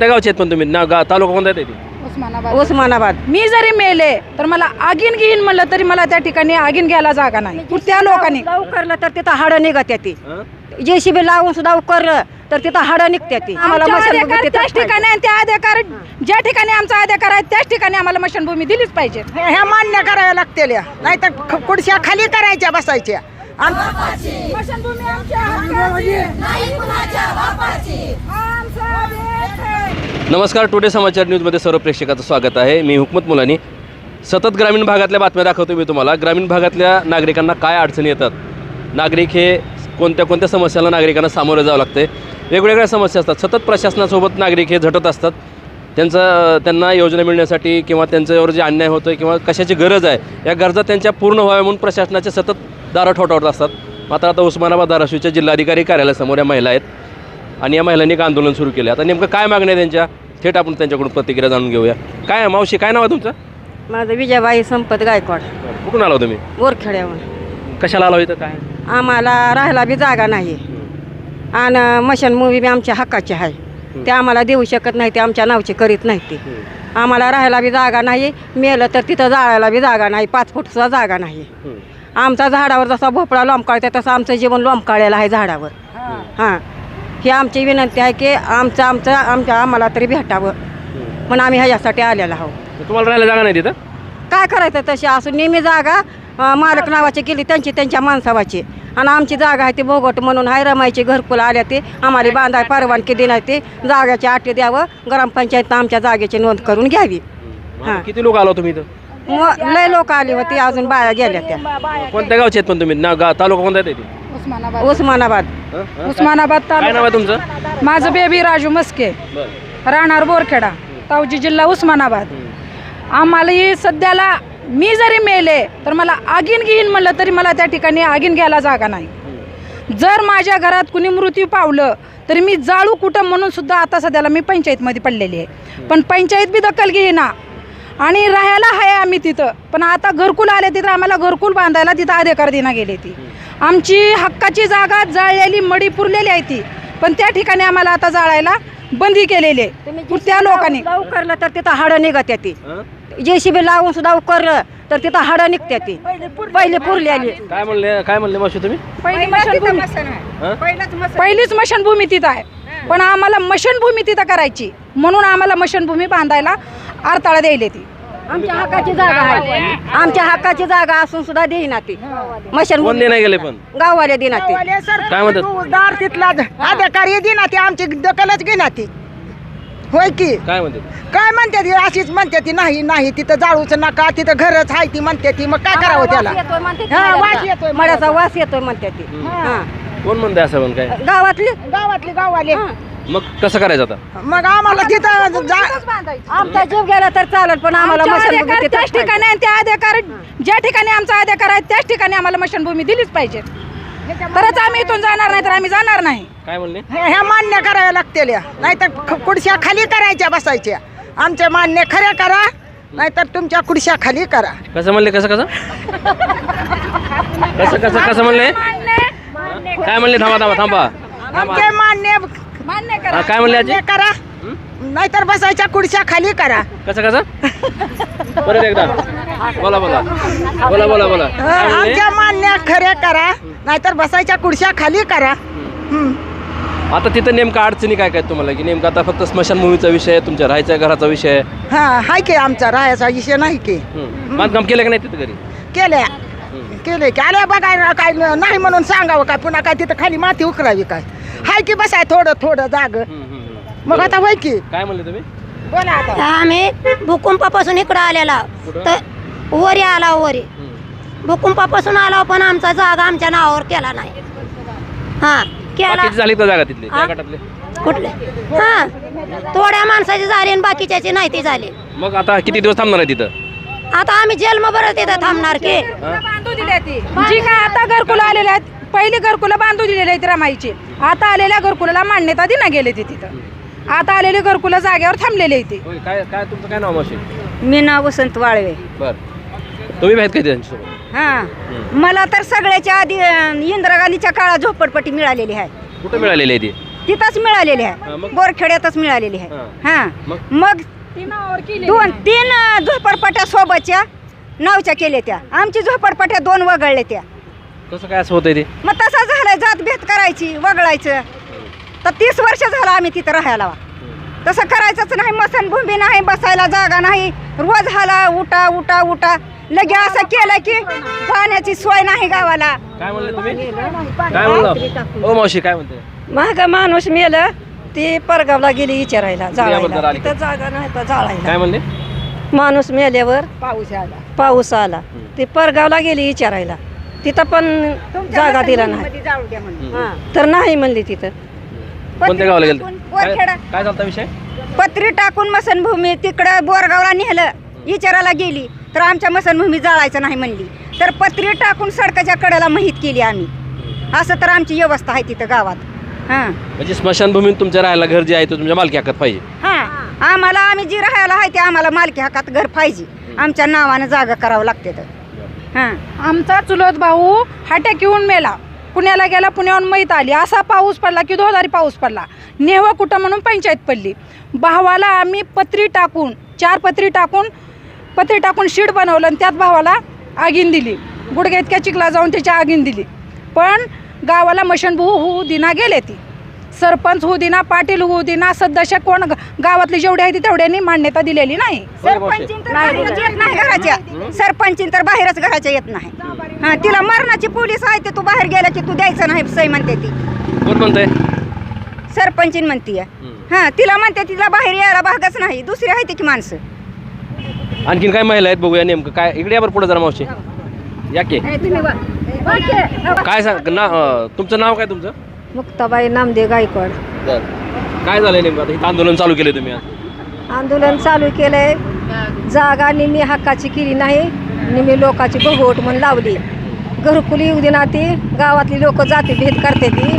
कोणत्या गावचे आहेत पण तुम्ही. ना गा तालुका कोणता येते उस्मानाबाद. उस्मानाबाद. मी जरी मेले तर मला आगीन घेईन म्हणलं तरी मला त्या ठिकाणी आगीन घ्यायला जागा नाही. त्या लोकांनी. उकरलं तर तिथं हाडं निघत ती जेसीबी लावून सुद्धा उकरलं तर तिथं हाडं निघते ती आम्हाला मशानभूमी त्याच ठिकाणी आहे, त्या अधिकार ज्या ठिकाणी आमचा अधिकार आहे त्याच ठिकाणी आम्हाला मशानभूमी दिलीच पाहिजे. हे- ह्या मान्य कराव्या लागतील या. नाहीतर ख- खुर्च्या खाली करायच्या बसायच्या. आम- नमस्कार टुडे समाचार न्यूजमध्ये सर्व प्रेक्षकाचं स्वागत आहे. मी हुकमत मुलानी. सतत ग्रामीण भागातल्या बातम्या दाखवतो मी तुम्हाला. ग्रामीण भागातल्या नागरिकांना काय अडचणी येतात? नागरिक हे कोणत्या कोणत्या समस्याला नागरिकांना सामोरं जावं लागते वेगवेगळ्या समस्या असतात. सतत प्रशासनासोबत नागरिक हे झटत असतात. त्यांचं त्यांना योजना मिळण्यासाठी किंवा त्यांच्यावर जे अन्याय होतो किंवा कशाची गरज आहे या गरजा त्यांच्या पूर्ण व्हाव्या म्हणून प्रशासनाचे सतत दारं ठोठावत असतात. मात्र आता उस्मानाबाद धाराशिवच्या जिल्हाधिकारी कार्यालयासमोर या महिला आहेत आणि या महिलांनी एक आंदोलन सुरू केलं आता नेमकं काय मागण्या आहे त्यांच्या? थेट आपण त्यांच्याकडून प्रतिक्रिया जाणून घेऊया. काय आहे, मावशी काय नाव आहे तुमचं? माझं विजयबाई संपत गायकवाड. कुठून आला तुम्ही? बोरखेड्यावर कशाला आला इथं काय? आम्हाला राहायला बी जागा नाही. आणि मशान मूवी बी आमच्या हक्काची आहे. ते आम्हाला देऊ शकत नाही ते आमच्या नावचे करीत नाही ते. आम्हाला राहायला बी जागा नाही मेलं तर तिथं जाळायला बी जागा नाही पाच फूटचा जागा नाही. आमचा झाडावर जसा भोपळा लोंबकाळते तसं आमचं जीवन लोंबकाळलेलं आहे झाडावर. हां. ही आमची विनंती आहे की आमचं आमचं आमच्या आम्हाला तरी भेटावं. पण आम्ही ह्याच्यासाठी आलेलो आहोत. तुम्हाला राहायला जागा नाही तिथं? काय करायचं तशी? असून नेहमी जागा अं, मालक नावाची केली त्यांची त्यांच्या माणसावाची. आणि आमची जागा आहे ती भोगट म्हणून हाय रमायची घरकुल आल्या ते आम्हाला बांधाय परवानगी देण्यात ते. जाग्याची आटे द्यावं ग्रामपंचायतनं आमच्या जागेची नोंद करून घ्यावी. आता किती लोक आलो तुम्ही इथं? मग लय लोक आली होती अजून बाया गेल्या त्या. कोणत्या गावचे आहेत पण तुम्ही? ना गा तालुका कोणता येते उस्मानाबाद. उस्मानाबाद. उस्मानाबाद काय नाव तालुका आहे तुमचं? माझं बेबी राजू मस्के. बरं. राहणार बोरखेडा. तावजी जिल्हा उस्मानाबाद. आम्हाला ही सध्याला मी जरी मेले तर मला आगीन घेईन म्हणलं तरी मला त्या ठिकाणी आगीन घ्यायला जागा नाही. जर माझ्या घरात कुणी मृत्यू पावलं तरी मी जाळू कुटुंब म्हणून सुद्धा आता सध्याला मी पंचायतमध्ये पडलेली आहे. पण पंचायत बी दखल घेईना. आणि राहायला आहे आम्ही तिथं. पण आता घरकुल आले तिथं आम्हाला घरकुल बांधायला तिथं अधिकार देण्यात गेले ती. आमची हक्काची जागा जाळलेली मडी पुरलेली आहे ती. पण त्या ठिकाणी आम्हाला आता जाळायला बंदी केलेली आहे. त्या लोकांनी. उकरलं तर तिथं हाडं निघत ती? जेसीबी लावून सुद्धा उकरलं तर तिथं हाडं निघते ती. पहिले पुरलेली. काय म्हणले काय म्हणले मावशी तुम्ही? पहिलीच मशानभूमी. तिथं आहे. पण आम्हाला मशानभूमी तिथं करायची. म्हणून आम्हाला मशानभूमी बांधायला आरताळा द्यायला ती. आमच्या हक्काची जागा आहे. आमच्या हक्काची जागा असून सुद्धा देईना ती. मशान कोण नाही गेले पण? गाववाले देईना ते. काय म्हणतात? तिथला अधिकारी दिना ती आमची दखलच घेना ती. होय की? काय म्हणते काय म्हणते ती? अशीच म्हणते ती नाही नाही तिथं जाळूच नका तिथं घरच आहे ती म्हणते ती. मग काय करावं त्याला? हा, वास येतोय मड्याचा वास येतोय म्हणते ती. हा. कोण म्हणते असं पण काय? गावातली? गावातली गाववाले. मग कसं करायचं आता? मग आम्हाला तिथं जा आमचा जीव गेला तर चालत पण आम्हाला आमचा मशानभूमी अधिकार तिथंच त्याच. ठिकाणी आहे, त्या अधिकार ज्या ठिकाणी आमचा अधिकार आहे त्याच ठिकाणी आम्हाला मशानभूमी दिलीच पाहिजे. तरच आम्ही इथून जाणार नाही तर आम्ही जाणार नाही. काय म्हणले? हे- ह्या मान्य कराव्या लागतील या. नाहीतर ख- खुर्च्या खाली करायच्या बसायच्या. आमच्या मान्य खऱ्या करा नाहीतर तुमच्या खुर्च्या खाली करा. कसं म्हणले कसं कसं? कसं कसं कसं म्हणले? काय म्हणले? थांबा थांबा थांबा. आमचे मान्य मान्य हा, करा काय म्हणले आजी? मान्य करा. नाहीतर बसायच्या खुर्च्या खाली करा. कसं कसं? परत एकदा. बोला बोला. बोला बोला बोला. काय म्हणले? आमच्या मान्य खऱ्या करा. नाहीतर बसायच्या खुर्च्या खाली करा. हं. आता तिथं नेमकं अडचणी काय काय तुम्हाला? की नेमकं आता फक्त स्मशानभूमीचा विषय आहे तुमच्या राहायच्या घराचा विषय आहे? हा हाय की आमचा राहायचा विषय नाही की. बांधकाम केलं का नाही तिथं घरी? केल्या. केले की. आल्या बघाय काय नाही म्हणून सांगावं काय? पुन्हा काय तिथं खाली माती उकरावी काय? हाय की बसाय थोडं थोडं जाग. मग आता होय की. काय म्हणले तुम्ही? बोला आता. आम्ही भूकंपापासून इकडं आलेला. कुठं? तर वरी आला वरी. भूकंपापासून आला पण आमचा जागा आमच्या नावावर केला नाही. हा केला. बाकीची झाली का जागा तिथली त्या हा? गटातले. कुठले? हा थोड्या माणसाची झाली आणि बाकीच्याची नाही ती झाली. मग आता किती दिवस थांबणार आहे तिथं? आता आम्ही जन्म बरं तिथं थांबणार की. बांधू दिल्या ती जी काय आता घरकुलं आलेले आहेत पहिली घरकुलं बांधू दिलेली आहेत रमाईची. आता आलेल्या घरकुलाला मान्यता दिना गेले ती तिथं. आता आलेली घरकुलं जागेवर थांबलेली आहे ती. होय काय काय तुमचं काय नाव मावशी? मी नाव वसंत वाळवे. बर. तुम्ही आहेत का त्यांच्यासोबत हा. मला तर सगळ्याच्या आधी अं, इंदिरा गांधीच्या काळात झोपडपट्टी मिळालेली आहे. कुठं मिळालेली आहे ती? तिथंच मिळालेली हा, आहे मग? बोरखेड्यातच मिळालेली आहे. हा. हा. मग? दोन तीन अं, झोपडपट्ट्या सोबतच्या नावच्या केल्या त्या. आमची झोपडपट्ट्या दोन वगळल्या त्या. कसं काय असं होतंय ते? मग तसं झालंय जात भेद करायची वगळायचं. तर तीस वर्ष झालं आम्ही तिथं राहायला. वा. तसं करायचंच नाही मसनभूमी नाही बसायला जागा नाही. रोज हाला उठा उठा उठा. लगे असं केलं की पाण्याची सोय नाही गावाला. काय म्हणले तुम्ही? काय म्हणलं? ओ मावशी काय म्हणते? महाग माणूस मेलं ती परगावला गेली विचारायला याबद्दल आली. का? जागा नाही तर जाळायला. काय म्हणले? माणूस मेल्यावर पाऊस आला. पाऊस आला. ती परगावला गेली विचारायला. तिथं पण जागा दिला नाही. हा. तर नाही म्हणली तिथं. कोणत्या गावाला गेलं बोरखेडा काय झालता विषय? पत्री टाकून मसनभूमी तिकडं बोरगावला नेलं. विचारायला गेली. तर आमच्या मसनभूमी जाळायचं नाही म्हणली. तर पत्री टाकून सडकाच्या कडेला माहीत केली आम्ही. असं तर आमची व्यवस्था आहे तिथं गावात. हां. म्हणजे स्मशानभूमीत तुमच्या राहायला घर जे आहे ते तुमच्या मालकी हक्कात पाहिजे. हां. आम्हाला आम्ही जी राहायला आहे ते आम्हाला मालकी हक्कात घर पाहिजे. आमच्या नावानं जागा करावं लागते तर. हां. आमचा चुलत भाऊ हाट्याक येऊन मेला. पुण्याला गेला पुण्याहून मैत आली. असा पाऊस पडला की दोधारी पाऊस पडला. नेहवा कुठं म्हणून पंचायत पडली. भावाला आम्ही पत्री टाकून चार पत्री टाकून पत्री टाकून शीड बनवलं आणि त्यात भावाला आगीन दिली. गुडघ्या इतक्या चिखला जाऊन त्याच्या आगीन दिली. पण गावाला मशनभू होऊ दिना गेले ती. सरपंच होऊ दिना पाटील होऊ दिना सदस्य कोण ग- गावातली जेवढी आहे ती तेवढ्यांनी मान्यता दिलेली नाही. नाही घराच्या. सरपंचीन तर बाहेरच घराच्या येत नाही. हा तिला मरणाची पोलीस आहे ते तू बाहेर गेला की तू द्यायचं नाही सही म्हणते ती. कोण म्हणतंय? सरपंचीन म्हणतीये. हा तिला म्हणते तिला बाहेर यायला भागच नाही दुसरी आहे ती की माणसं. आणखीन काय महिला आहेत बघूया नेमकं. काय इकडे या बरं पुढे जरा मावशी. या की. काय सांग ना तुमचं नाव काय तुमचं? मुक्ताबाई नामदेव गायकवाड. काय झालंय नेमकं आता? इथं आंदोलन चालू केलं तुम्ही आज. आंदोलन चालू केलंय. जागा निम्मी हक्काची केली नाही. निम्मी लोकाची बघवट म्हणून लावली. घरकुली येऊ दे ना ती. गावातली लोक जाती भेद करते ती.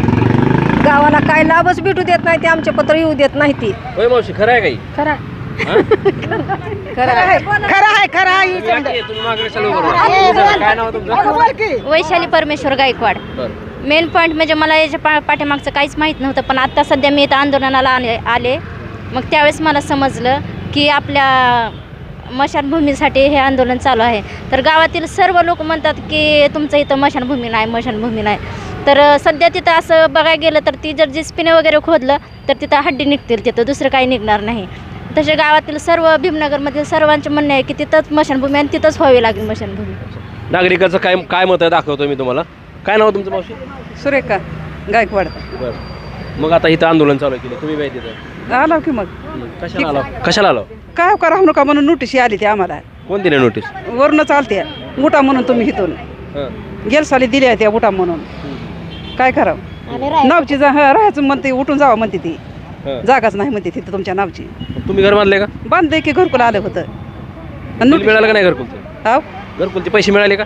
गावाला काय लाभच भेटू देत नाही ते आमचे पत्र येऊ देत नाही ती. होय मावशी खरं आहे काही? खरा खरं आहे. खरं आहे खरं आहे. या की, तुम्ही मागे चालू करा. काय नाव आहे तुमचं? बोल की. वैशाली परमेश्वर गायकवाड. बरं. मेन पॉईंट म्हणजे मला याच्या पा पाठीमागचं काहीच माहीत नव्हतं पण आत्ता सध्या मी इथं आंदोलनाला आले आले. मग त्यावेळेस मला समजलं की आपल्या मशानभूमीसाठी हे आंदोलन चालू आहे. तर गावातील सर्व लोक म्हणतात की तुमचं इथं मशानभूमी नाही मशानभूमी नाही. तर सध्या तिथं असं बघायला गेलं तर ती जर जिस्पिने वगैरे खोदलं तर तिथं हड्डी निघतील तिथं दुसरं काही निघणार नाही. तसे गावातील सर्व भीमनगरमधील सर्वांचे म्हणणे आहे की तिथंच मशानभूमी आणि तिथंच व्हावी लागेल मशानभूमी. नागरिकाचं काय काय मत आहे दाखवतो मी तुम्हाला. काय नाव तुमचं मावशी? सुरेखा गायकवाड. बरं. मग आता इथं आंदोलन चालू केलं तुम्ही माहिती तिथं? आलो की मग. मग कशाला आलो? कशाला आलो? काय करा नका म्हणून नोटीस आली ती आम्हाला. कोण दिले नोटीस वरनं चालते. उठा म्हणून तुम्ही इथून. गेल साली दिल्या त्या उठा म्हणून. काय करावं? नावची जा हा, राहायचं म्हणते उठून जावं म्हणते ती. जागाच नाही म्हणते तिथं तुमच्या नावची. तुम्ही घर बांधले का? बांधले की घरकुल आलं होतं. आणि बिल नोटीस- मिळालं का नाही घरकुलचं? हाव? घरकुलचे पैसे मिळाले का?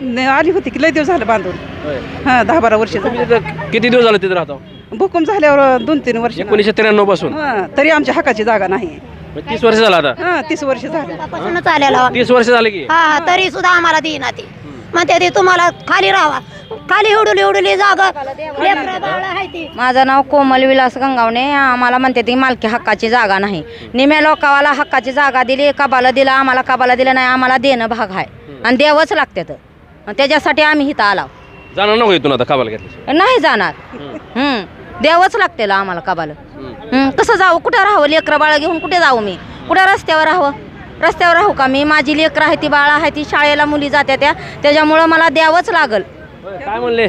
आली होती की लय दिवस झालं बांधून. होय. हा दहा बारा वर्ष तुम्ही झाली तिथं किती दिवस झाले तिथं राहतो? भूकंप झाल्यावर दोन तीन वर्ष एकोणीसशे त्र्याण्णवपासून? हा तरी आमच्या हक्काची जागा नाही. तीस वर्ष झालं आता? हा तीस वर्ष झाले. पासूनच आलेला. तीस वर्ष झाले की? हा हा, तरी सुद्धा आम्हाला देईना ते. म्हणते ते तुम्हाला खाली राहावा. खाली उडुली उडुली जागा. लेकरं बाळं आहे ती. माझं नाव कोमल विलास गंगावणे. आम्हाला म्हणते ती मालकी हक्काची जागा नाही. निम्या लोकावाला हक्काची जागा दिली कबाला दिला आम्हाला कबाला दिलं नाही आम्हाला देणं भाग आहे. आणि द्यावंच लागते तर. मग त्याच्यासाठी आम्ही इथं आलो. जाणार नको इथून आता काबाला घेतलं नाही जाणार. हम्म. द्यावंच लागते आम्हाला कबाला. हम्म, कसं जाऊ? कुठं राहावं? लेकरं बाळा घेऊन कुठे जाऊ मी? कुठं रस्त्यावर राहावं? रस्त्यावर राहू का मी? माझी लेकरं आहे ती बाळा आहे ती शाळेला मुली जात्या त्या. त्याच्यामुळं मला द्यावंच लागल. काय म्हणले?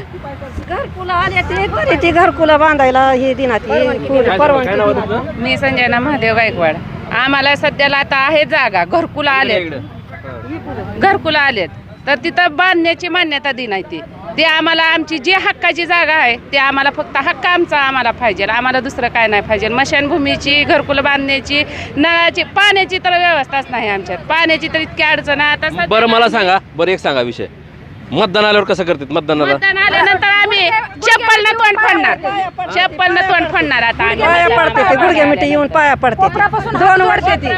घरकुला आले ते बरे ते घरकुला बांधायला हे दिनात काय काय नाव आहे तुमचं मी संजना महादेव गायकवाड. आम्हाला सध्याला आता आहे जागा. घरकुला आलेत. इकडं. घरकुला आलेत. तर तिथं बांधण्याची मान्यता दी नाही ती. ते आम्हाला आमची जी हक्काची जागा आहे ते आम्हाला फक्त हक्क आमचा आम्हाला पाहिजे. आम्हाला दुसरं काय नाही पाहिजे. मशानभूमीची घरकुलं बांधण्याची नळाची पाण्याची तर व्यवस्थाच नाही आमच्यात. पाण्याची तर इतकी अडचण आहे. आता बरं मला सांगा. बरं एक सांगा विषय. मतदान आल्यावर कसं करतात मतदानाला? मतदान आल्यानंतर आम्ही आम्ही चप्पल न तोंड फोडणार. चप्पल न तोंड फोडणार आता आम्ही. पाया पडते ते गुडघे मिठी येऊन पाया पडते ते. दोन वर्षे ती.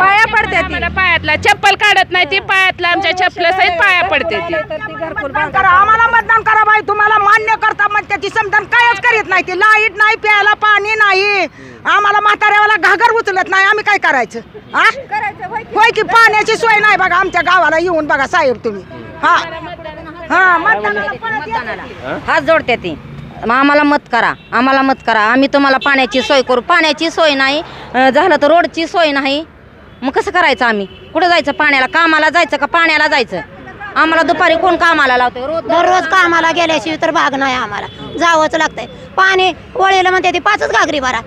पाया पडते ती. आम्हाला पायातला. चप्पल काढत नाही ती पायातला आमच्या चप्पल सहित पाया पडते ती. आम्हाला मतदान करा बाई. तुम्हाला मान्य करता मग त्याची समजण कायच करीत नाही ती. लाइट नाही प्यायला पाणी नाही. आम्हाला म्हाताऱ्याला घागर उचलत नाही. आम्ही काय करायचं? हा? होय की पाण्याची सोय नाही बघा. आमच्या गावाला येऊन बघा साहेब तुम्ही. हा? हा मतदानाला. परत या. हात जोडते ती. मग आम्हाला मत करा. आम्हाला मत करा. आम्ही तुम्हाला पाण्याची सोय करू. पाण्याची सोय नाही. अं, झालं तर रोडची सोय नाही. मग कसं करायचं आम्ही? कुठं जायचं? पाण्याला? कामाला जायचं का पाण्याला जायचं? आम्हाला दुपारी कोण कामाला लावतोय? रोज दररोज कामाला गेल्याशिवाय तर भाग नाही आम्हाला. जावंच लागतंय. पाणी वळीला म्हणते ती पाचच घागरी भरा.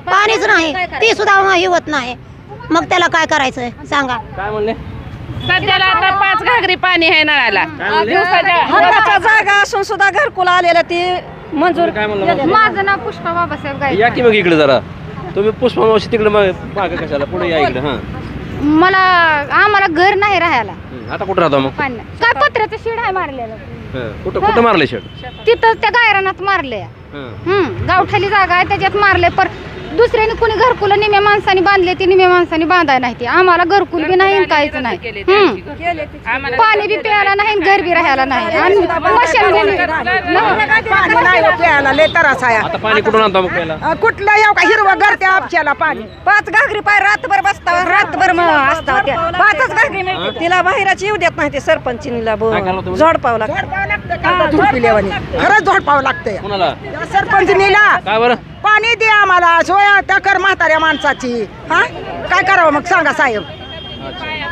पाणीच नाही. ती सुद्धा हे होत नाही. मग त्याला काय करायचंय? सांगा. काय म्हणले? सध्याला आता पाच घागरी पाणी आहे नळाला. दिवसाच्या हक्काच्या जागा असून सुद्धा घरकुल आलेलं ती मंजूर काय म्हणलं माझं नाव पुष्पा बाबासाहेब गाय या की मग इकडे जरा. तुम्ही पुष्पा मावशी तिकडे मग मागं कशाला? पुढे या इकडे हां. मला आम्हाला घर नाही राहायला. हं, आता कुठं राहता मग? पाणी काय पत्र्याचं शेड आहे मारलेलं? हं, कुठं कुठं मारले शेड? तिथं त्या गायरानात मारले हं. हम्म गावठाली जागा आहे त्याच्यात मारले पर दुसऱ्याने कुणी घरकुल निम्या माणसाने बांधले ती निम्या माणसाने बांधाय नाही ते. आम्हाला घरकुल बी नाही आणि काहीच नाही. हम्म. पाणी बी प्यायला नाही. आणि घर बी राहायला नाही. आणि मशानभूमी पाणी नाही. हो प्यायला लय त्रास आहे. आता पाणी कुठून आणता मग पहिला अं, कुठलं येऊ का? हिरवं घर त्या आपच्याला पाणी. पाच घागरी पाय रातभर बसता रातभर मग असता त्या. पाचच घागरी मिळते तिला बाहेरच येऊ देत नाही ते सरपंचीला काय करावं तुम्ही? झोडपावला खरंच झोडपावं लागतंय. कुणाला? सरपंचनीला. काय बरं? पाणी दे आम्हाला. सोया त्या कर म्हाताऱ्या माणसाची. हा? काय करावं मग? सांगा साहेब.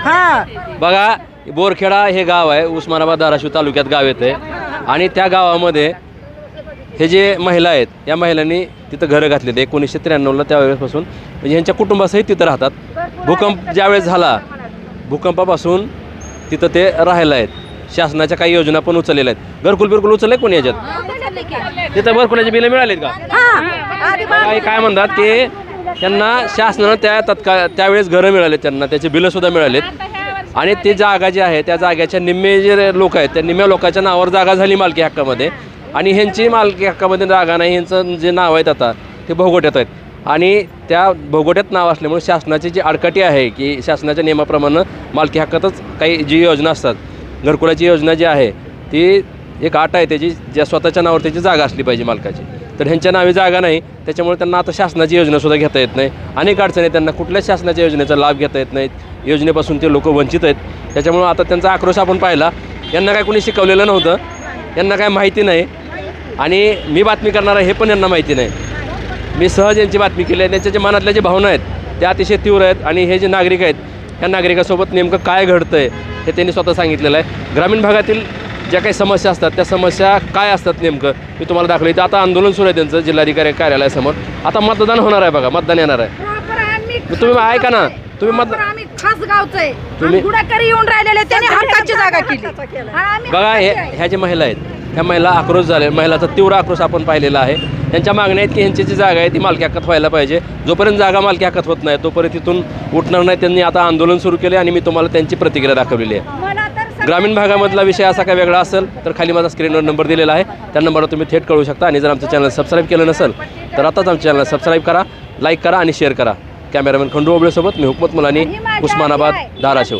हा. बघा बोरखेडा हे गाव आहे. उस्मानाबाद धाराशिव तालुक्यात गाव येते आणि त्या गावामध्ये हे जे महिला आहेत या महिलांनी तिथं घरं घातलेत एकोणीसशे त्र्याण्णवला त्यावेळेसपासून. म्हणजे ह्यांच्या कुटुंबासहित तिथं राहतात. भूकंप ज्यावेळेस झाला भूकंपापासून तिथं ते राहायला आहेत. शासनाच्या काही योजना पण उचललेल्या आहेत. घरकुल बिरकुल उचलले कोणी याच्यात? तिथं घरकुलाचे बिलं मिळालेत का? काही काय म्हणतात की त्यांना शासनानं त्या तत्काळ त्यावेळेस घरं मिळाले त्यांना त्याचे बिलं सुद्धा मिळालेत. आणि ती जागा जी आहे त्या जागेच्या निम्मे जे लोक आहेत त्या निम्म्या लोकांच्या नावावर जागा झाली मालकी हक्कामध्ये. आणि ह्यांची मालकी हक्कामध्ये जागा नाही ह्यांचं जे नाव आहेत आता ते भोगोट्यात आहेत. आणि त्या भोगोट्यात नाव असल्यामुळे शासनाची जी आडकाठी आहे की शासनाच्या नियमाप्रमाणे मालकी हक्कातच काही जी योजना असतात घरकुलाची योजना जी आहे ती एक आट आहे त्याची ज्या स्वतःच्या नावावर त्याची जागा असली पाहिजे मालकाची. तर ह्यांच्या नावे जागा नाही त्याच्यामुळे त्यांना आता शासनाची योजनासुद्धा घेता येत नाही. अनेक अडचणी त्यांना कुठल्याच शासनाच्या योजनेचा लाभ घेता येत नाहीत. योजनेपासून ते लोक वंचित आहेत. त्याच्यामुळं आता त्यांचा आक्रोश आपण पाहिला. यांना काय कोणी शिकवलेलं नव्हतं. यांना काय माहिती नाही. आणि मी बातमी करणार आहे हे पण यांना माहिती नाही. मी सहज यांची बातमी केली आहे. त्यांच्या जे मनातल्या जे भावना आहेत त्या अतिशय तीव्र आहेत. आणि हे जे नागरिक आहेत ह्या नागरिकासोबत नेमकं काय घडतं आहे हे त्यांनी स्वतः सांगितलेलं आहे. ग्रामीण भागातील ज्या काही समस्या असतात त्या समस्या काय असतात नेमकं मी तुम्हाला दाखवलं. इथं आता आंदोलन सुरू आहे त्यांचं जिल्हाधिकारी कार्यालयासमोर आता मतदान होणार आहे बघा मतदान येणार आहे. मग तुम्ही ऐका ना तुम्ही मत आम्ही खास गावचं आहे. तुम्ही- गुडाकरी येऊन राहिलेले त्यांनी हक्काची जागा केली. आणि आम्ही बघा हे ह्या ज्या महिला आहेत ह्या महिला आक्रोश झाले महिलाचा तीव्र आक्रोश आपण पाहिलेला आहे. त्यांच्या मागण्या आहेत की ह्यांची जी जागा आहे ती मालकी हक्कात व्हायला पाहिजे. जोपर्यंत जागा मालकी हक्कात होत नाही तोपर्यंत तिथून उठणार नाही. त्यांनी आता आंदोलन सुरू केले आणि मी तुम्हाला त्यांची प्रतिक्रिया दाखवलेली आहे. ग्रामीण भागामधला विषय असा काय वेगळा असेल तर खाली माझा स्क्रीनवर नंबर दिलेला आहे. त्या नंबरवर तुम्ही थेट कळू शकता आणि जर आमचं चॅनल सबस्क्राईब केलं नसेल तर आताच आमचं चॅनल सबस्क्राईब करा लाईक करा आणि शेअर करा. कॅमेरामॅन खंडू ओबळेसोबत मी हुकमत मुलानी उस्मानाबाद. धाराशिव.